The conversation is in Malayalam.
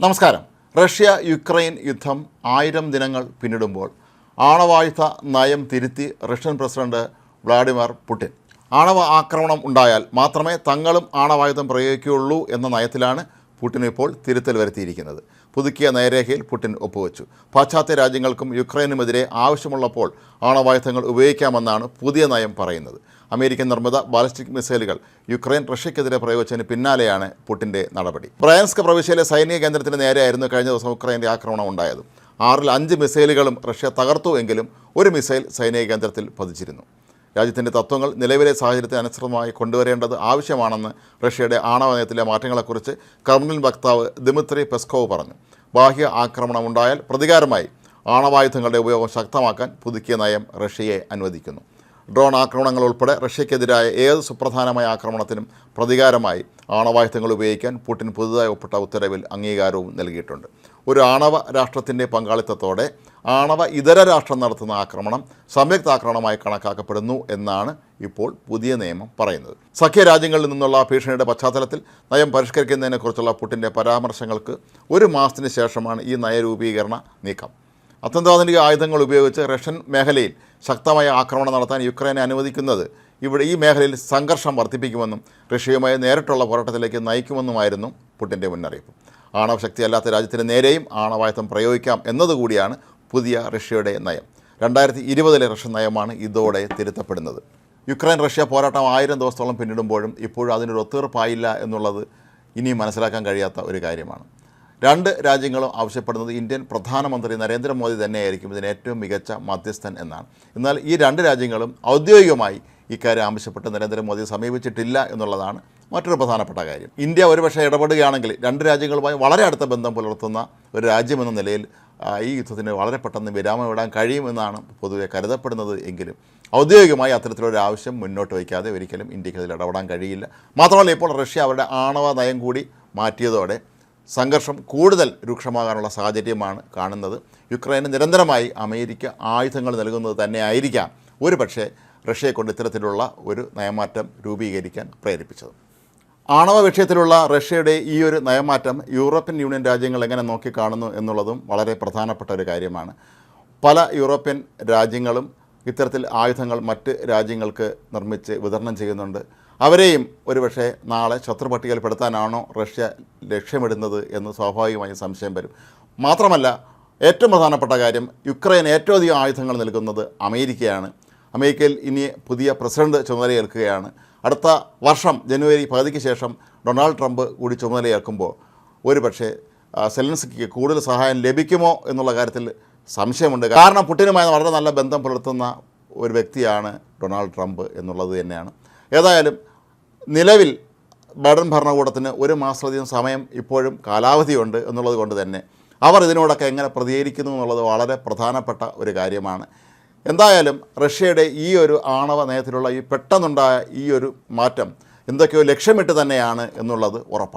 നമസ്കാരം. റഷ്യ യുക്രൈൻ യുദ്ധം ആയിരം ദിനങ്ങൾ പിന്നിടുമ്പോൾ ആണവായുധ നയം തിരുത്തി റഷ്യൻ പ്രസിഡന്റ് വ്ളാഡിമിർ പുടിൻ. ആണവ ആക്രമണം ഉണ്ടായാൽ മാത്രമേ തങ്ങളും ആണവായുധം പ്രയോഗിക്കുകയുള്ളൂ എന്ന നയത്തിലാണ് പുടിൻ ഇപ്പോൾ തിരുത്തൽ വരുത്തിയിരിക്കുന്നത്. പുതുക്കിയ നയരേഖയിൽ പുടിൻ ഒപ്പുവെച്ചു. പാശ്ചാത്യ രാജ്യങ്ങൾക്കും യുക്രൈനുമെതിരെ ആവശ്യമുള്ളപ്പോൾ ആണവായുധങ്ങൾ ഉപയോഗിക്കാമെന്നാണ് പുതിയ നയം പറയുന്നത്. അമേരിക്കൻ നിർമ്മിത ബാലിസ്റ്റിക് മിസൈലുകൾ യുക്രൈൻ റഷ്യക്കെതിരെ പ്രയോഗിച്ചതിന് പിന്നാലെയാണ് പുടിന്റെ നടപടി. ബ്രയാൻസ്ക് പ്രവിശ്യയിലെ സൈനിക കേന്ദ്രത്തിന് നേരെയായിരുന്നു കഴിഞ്ഞ ദിവസം ഉക്രൈന്റെ ആക്രമണം ഉണ്ടായത്. ആറിൽ അഞ്ച് മിസൈലുകളും റഷ്യ തകർത്തു എങ്കിലും ഒരു മിസൈൽ സൈനിക കേന്ദ്രത്തിൽ പതിച്ചിരുന്നു. രാജ്യത്തിന്റെ തത്വങ്ങൾ നിലവിലെ സാഹചര്യത്തിന് അനുസൃതമായി കൊണ്ടുവരേണ്ടത് ആവശ്യമാണെന്ന് റഷ്യയുടെ ആണവ നയത്തിലെ മാറ്റങ്ങളെക്കുറിച്ച് ക്രെംലിൻ വക്താവ് ദിമിത്രി പെസ്കോവ് പറഞ്ഞു. ബാഹ്യ ആക്രമണം ഉണ്ടായാൽ പ്രതികാരമായി ആണവായുധങ്ങളുടെ ഉപയോഗം ശക്തമാക്കാൻ പുതുക്കിയ നയം റഷ്യയെ അനുവദിക്കുന്നു. ഡ്രോൺ ആക്രമണങ്ങൾ ഉൾപ്പെടെ റഷ്യക്കെതിരായ ഏത് സുപ്രധാനമായ ആക്രമണത്തിനും പ്രതികാരമായി ആണവായുധങ്ങൾ ഉപയോഗിക്കാൻ പുടിൻ പുതുതായി ഒപ്പിട്ട ഉത്തരവിൽ അംഗീകാരവും നൽകിയിട്ടുണ്ട്. ഒരു ആണവ രാഷ്ട്രത്തിന്റെ പങ്കാളിത്തത്തോടെ ആണവ ഇതര രാഷ്ട്രം നടത്തുന്ന ആക്രമണം സംയുക്ത ആക്രമണമായി കണക്കാക്കപ്പെടുന്നു എന്നാണ് ഇപ്പോൾ പുതിയ നിയമം പറയുന്നത്. സഖ്യ രാജ്യങ്ങളിൽ നിന്നുള്ള ഭീഷണിയുടെ പശ്ചാത്തലത്തിൽ നയം പരിഷ്കരിക്കുന്നതിനെക്കുറിച്ചുള്ള പുട്ടിന്റെ പരാമർശങ്ങൾക്ക് ഒരു മാസത്തിന് ശേഷമാണ് ഈ നയരൂപീകരണ നീക്കം. അത്യന്താധുനിക ആയുധങ്ങൾ ഉപയോഗിച്ച് റഷ്യൻ മേഖലയിൽ ശക്തമായ ആക്രമണം നടത്താൻ യുക്രൈനെ അനുവദിക്കുന്നത് ഇവിടെ ഈ മേഖലയിൽ സംഘർഷം വർദ്ധിപ്പിക്കുമെന്നും റഷ്യയുമായി നേരിട്ടുള്ള പോരാട്ടത്തിലേക്ക് നയിക്കുമെന്നുമായിരുന്നു പുട്ടിന്റെ മുന്നറിയിപ്പ്. ആണവശക്തിയല്ലാത്ത രാജ്യത്തിന് നേരെയും ആണവായുധം പ്രയോഗിക്കാം എന്നതുകൂടിയാണ് പുതിയ റഷ്യയുടെ നയം. രണ്ടായിരത്തി ഇരുപതിലെ റഷ്യൻ നയമാണ് ഇതോടെ തിരുത്തപ്പെടുന്നത്. യുക്രൈൻ റഷ്യ പോരാട്ടം ആയിരം ദിവസത്തോളം പിന്നിടുമ്പോഴും ഇപ്പോഴും അതിനൊരു ഒത്തീർപ്പായില്ല എന്നുള്ളത് ഇനിയും മനസ്സിലാക്കാൻ കഴിയാത്ത ഒരു കാര്യമാണ്. രണ്ട് രാജ്യങ്ങളും ആവശ്യപ്പെടുന്നത് ഇന്ത്യൻ പ്രധാനമന്ത്രി നരേന്ദ്രമോദി തന്നെയായിരിക്കും. ഇതിന് ഏറ്റവും മികച്ച മധ്യസ്ഥൻ എന്നാണ്. എന്നാൽ ഈ രണ്ട് രാജ്യങ്ങളും ഔദ്യോഗികമായി ഇക്കാര്യം ആവശ്യപ്പെട്ട് നരേന്ദ്രമോദിയെ സമീപിച്ചിട്ടില്ല എന്നുള്ളതാണ് മറ്റൊരു പ്രധാനപ്പെട്ട കാര്യം. ഇന്ത്യ ഒരുപക്ഷെ ഇടപെടുകയാണെങ്കിൽ രണ്ട് രാജ്യങ്ങളുമായി വളരെ അടുത്ത ബന്ധം പുലർത്തുന്ന ഒരു രാജ്യമെന്ന നിലയിൽ ഈ യുദ്ധത്തിന് വളരെ പെട്ടെന്ന് വിരാമം ഇടാൻ കഴിയുമെന്നാണ് പൊതുവെ കരുതപ്പെടുന്നത് എങ്കിലും ഔദ്യോഗികമായി അത്തരത്തിലൊരു ആവശ്യം മുന്നോട്ട് വയ്ക്കാതെ ഒരിക്കലും ഇന്ത്യയ്ക്ക് അതിൽ ഇടപെടാൻ കഴിയില്ല. മാത്രമല്ല ഇപ്പോൾ റഷ്യ അവരുടെ ആണവ നയം കൂടി മാറ്റിയതോടെ സംഘർഷം കൂടുതൽ രൂക്ഷമാകാനുള്ള സാഹചര്യമാണ് കാണുന്നത്. യുക്രൈന് നിരന്തരമായി അമേരിക്ക ആയുധങ്ങൾ നൽകുന്നത് തന്നെ ആയിരിക്കാം ഒരു പക്ഷേ റഷ്യയെ കൊണ്ട് ഇത്തരത്തിലുള്ള ഒരു നയമാറ്റം രൂപീകരിക്കാൻ പ്രേരിപ്പിച്ചത്. ആണവ വിഷയത്തിലുള്ള റഷ്യയുടെ ഈ ഒരു നയമാറ്റം യൂറോപ്യൻ യൂണിയൻ രാജ്യങ്ങൾ എങ്ങനെ നോക്കിക്കാണുന്നു എന്നുള്ളതും വളരെ പ്രധാനപ്പെട്ട ഒരു കാര്യമാണ്. പല യൂറോപ്യൻ രാജ്യങ്ങളും ഇത്തരത്തിൽ ആയുധങ്ങൾ മറ്റ് രാജ്യങ്ങൾക്ക് നിർമ്മിച്ച് വിതരണം ചെയ്യുന്നുണ്ട്. അവരെയും ഒരുപക്ഷെ നാളെ ശത്രുപട്ടികയിൽപ്പെടുത്താനാണോ റഷ്യ ലക്ഷ്യമിടുന്നത് എന്ന് സ്വാഭാവികമായും സംശയം വരും. മാത്രമല്ല ഏറ്റവും പ്രധാനപ്പെട്ട കാര്യം യുക്രൈൻ ഏറ്റവും അധികം ആയുധങ്ങൾ നൽകുന്നത് അമേരിക്കയാണ്. അമേരിക്കയിൽ ഇനി പുതിയ പ്രസിഡന്റ് ചുമതലയേൽക്കുകയാണ്. അടുത്ത വർഷം ജനുവരി പകുതിക്ക് ശേഷം ഡൊണാൾഡ് ട്രംപ് കൂടി ചുമതലയേൽക്കുമ്പോൾ ഒരു പക്ഷേ സെലൻസ്കിക്ക് കൂടുതൽ സഹായം ലഭിക്കുമോ എന്നുള്ള കാര്യത്തിൽ സംശയമുണ്ട്. കാരണം പുട്ടിനുമായി വളരെ നല്ല ബന്ധം പുലർത്തുന്ന ഒരു വ്യക്തിയാണ് ഡൊണാൾഡ് ട്രംപ് എന്നുള്ളത് തന്നെയാണ്. ഏതായാലും നിലവിൽ ബൈഡൻ ഭരണകൂടത്തിന് ഒരു മാസത്തിലധികം സമയം ഇപ്പോഴും കാലാവധിയുണ്ട് എന്നുള്ളത് കൊണ്ട് തന്നെ അവർ ഇതിനോടൊക്കെ എങ്ങനെ പ്രതികരിക്കുന്നു എന്നുള്ളത് വളരെ പ്രധാനപ്പെട്ട ഒരു കാര്യമാണ്. എന്തായാലും റഷ്യയുടെ ഈ ഒരു ആണവ നയത്തിലുള്ള ഈ പെട്ടെന്നുണ്ടായ ഈ ഒരു മാറ്റം എന്തൊക്കെയോ ലക്ഷ്യമിട്ട് തന്നെയാണ് എന്നുള്ളത് ഉറപ്പാണ്.